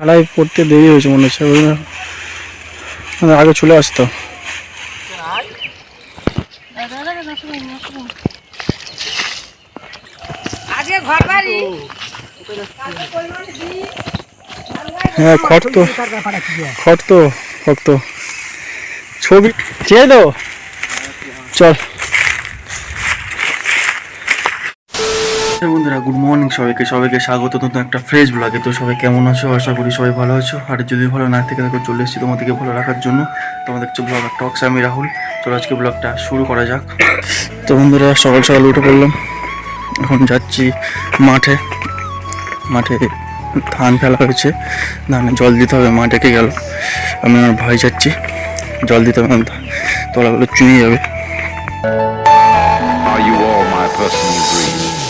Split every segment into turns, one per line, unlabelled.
খেলায় পড়তে দেরি হয়েছে মনে হচ্ছে আগে চলে আসতো।
আজকে ঘর বাড়ি?
হ্যাঁ খট তো খট তো ছবি চেয়ে দো চল। বন্ধুরা গুড মর্নিং সবাইকে। সবাইকে স্বাগত। নতুন একটা ফ্রেশ ব্লগে তো সবাই কেমন আছো? আশা করি সবাই ভালো আছো। আর যদি ভালো না থেকে দেখো চলে এসেছি তোমাদেরকে ভালো রাখার জন্য। তোমাদের হচ্ছে ব্লগ টক্স আমি রাহুল। চলো আজকে ব্লগটা শুরু করা যাক। তো বন্ধুরা, সকাল সকাল উঠে পড়লাম। এখন যাচ্ছি মাঠে। মাঠে ধান ফেলা হয়েছে। ধানে জল দিতে হবে, মা ডেকে গেল। আমি আমার ভাই যাচ্ছি। জল দিতে হবে তলাগুলো চুয়ে যাবে।
Are you all my personal dreams?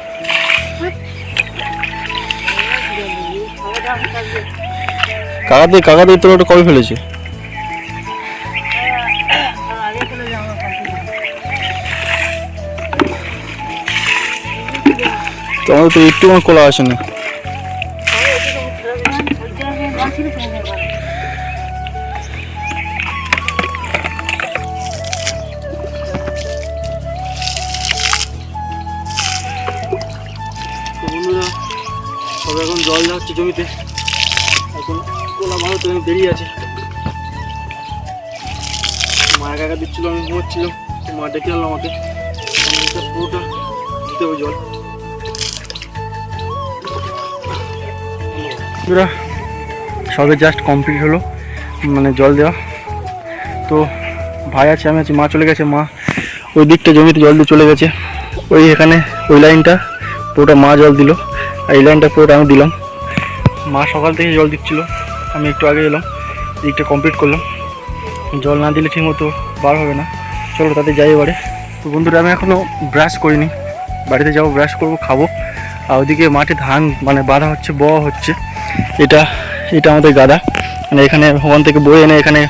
কাকাতে তোর ওটা কবে ফেলেছে? তোমাদের তো একটু কোনো কোলা আসে না। তো এখন জল যাচ্ছে জমিতে। এখন কোলা ভালো তো দেরি আছে। মা একা একা দিচ্ছিল, আমি ঘুমোচ্ছিলাম। মা ডেকে আনলো আমাকে। পুরোটা দিতে হবে জল। সবে জাস্ট কমপ্লিট হলো মানে জল দেওয়া। তো ভাই আছে, আমি আছি, মা চলে গেছে। মা ওই দিকটা জমিতে জল দিয়ে চলে গেছে। ওই এখানে, ওই লাইনটা, পুরোটা মা জল দিল। আর এই লাইনটা পুরোটা আমি দিলাম। মা সকাল থেকে জল দিচ্ছিল। আমি একটু আগে এলাম, দিকটা কমপ্লিট করলাম। জল না দিলে ঠিকমতো বার হবে না। চলো তাতে যাই এবারে। তো বন্ধুরা, আমি এখনও ব্রাশ করিনি। বাড়িতে যাব ব্রাশ করব, খাব। আর ওদিকে মাঠে ধান মানে বাঁধা হচ্ছে বওয়া হচ্ছে। এটা এটা আমাদের গাদা মানে এখানে ওখান থেকে বয়ে এনে এখানে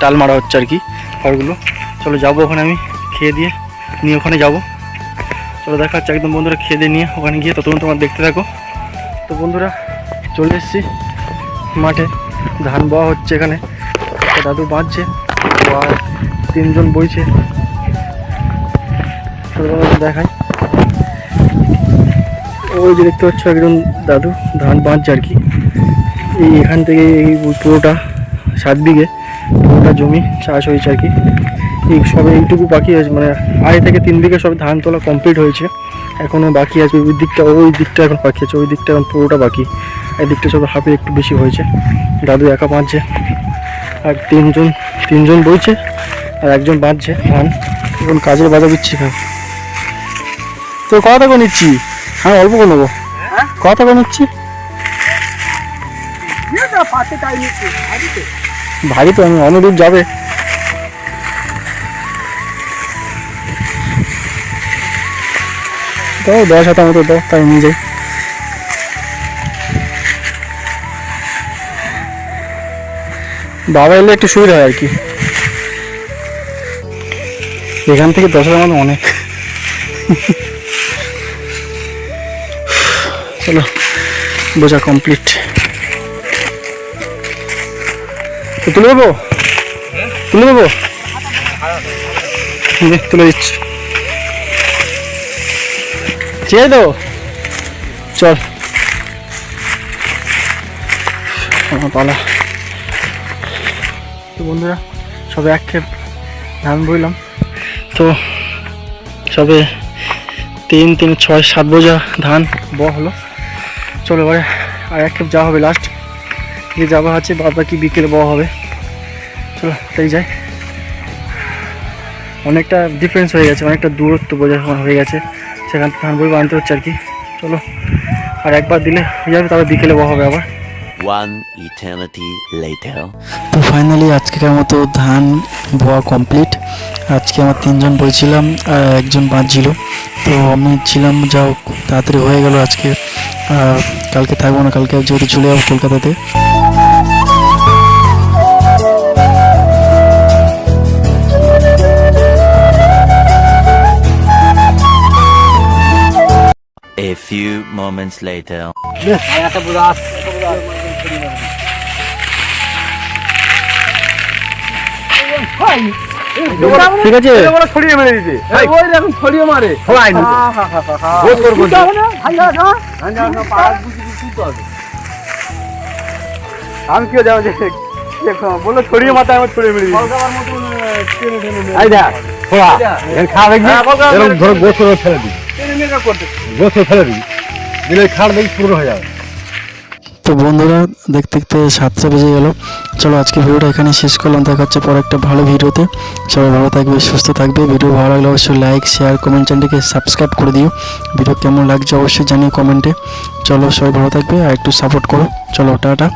টাল মারা হচ্ছে আর কি খড়গুলো চলো যাব ওখানে আমি, খেয়ে দিয়ে নিয়ে ওখানে যাব। চলো দেখা হচ্ছে একদম বন্ধুরা, খেয়ে দিয়ে নিয়ে ওখানে গিয়ে ততক্ষণ তোমার দেখতে থাকো। তো বন্ধুরা, চলে এসেছি। মাঠে ধান বওয়া হচ্ছে এখানে। দাদু বাঁধছে, আর তিনজন বইছে। তোমাদের ওই যে দেখতে পাচ্ছ একজন দাদু ধান বাঁধছে আর কি। এই এখান থেকে এই পুরোটা সাত বিঘে, পুরোটা জমি চাষ হয়েছে আর কি। এই সবে এইটুকু বাকি আছে মানে আড়াই থেকে তিন বিঘে সব ধান তোলা কমপ্লিট হয়েছে। এখনও বাকি আছে, ওই দিকটা ওই দিকটা এখন বাকি আছে, ওই দিকটা এখন পুরোটা বাকি। এই দিকটা সব হাফে একটু বেশি হয়েছে। দাদু একা বাঁধছে। আর তিনজন তিনজন বইছে, আর একজন বাঁধছে, ধান। এখন কাজের বাধা দিচ্ছি এখানে। তো কথা করে নিচ্ছি। হ্যাঁ অল্প করে নেব। কথা করে নিচ্ছি। ভারী তো, আমি অনেক দূর যাবে। দাও দশ হাজার মতো দাও, তাই নিয়ে যাই। বাবা এলে একটু সুবিধা হয় আর কি। এখান থেকে দশ হাজার অনেক। চলো, বোঝা কমপ্লিট তুলে দেবো? তুলে দেবো? তুলে দিচ্ছি। ঠিক আছে তো চল পালা। তো বন্ধুরা, সবে এক ধান বইলাম তো সবে তিন তিন, ছয়, সাত বোঝা ধান ব হলো। চলো এবারে আর এক যাওয়া হবে লাস্ট যে যাওয়া আছে বাদ বাকি বিকেলে বওয়া হবে। চলো, তাই যাই। অনেকটা ডিফারেন্স হয়ে গেছে, অনেকটা দূরত্ব বোঝা হয়ে গেছে। সেখান থেকে ধান বই আনতে হচ্ছে আর কি। চলো, আর একবার দিলে হয়ে যাবে, তারপর বিকেলে বওয়া হবে আবার।
One eternity later.
তো ফাইনালি আজকের মতো ধান বোয়া কমপ্লিট আজকে আমার তিনজন বলছিলাম আর একজন বাঁচছিল। তো আমি ছিলাম যাও তাড়াতাড়ি হয়ে গেল আজকে। কালকে থাকব না কালকে যেহেতু চলে যাব কলকাতাতে।
A few moments later.
ঠিক আছে।
ছড়িয়ে মেরে দিতে ওই রকম ছড়িয়ে মারে। ছড়াই নি? বোধ করব আমি কি যাব যে বলল ছড়িয়ে মাথায় আমার ছড়িয়ে মেরে দিই দেখ গোসল ফেলে গোসল ফেলে দিলে পুরো হয়ে যাবে।
তো বন্ধুরা, দেখতে দেখতে সাতটা বেজে গেল। চলো আজকে ভিডিওটা এখানে শেষ করলাম। দেখা হচ্ছে পরে একটা ভালো ভিডিওতে। সবাই ভালো থাকবে, সুস্থ থাকবে। ভিডিও ভালো লাগলে অবশ্যই লাইক শেয়ার কমেন্ট চ্যানেলটিকে সাবস্ক্রাইব করে দিও। ভিডিও কেমন লাগছে অবশ্যই জানিও কমেন্টে। চলো সবাই ভালো থাকবে আর একটু সাপোর্ট করো। চলো, টাটা।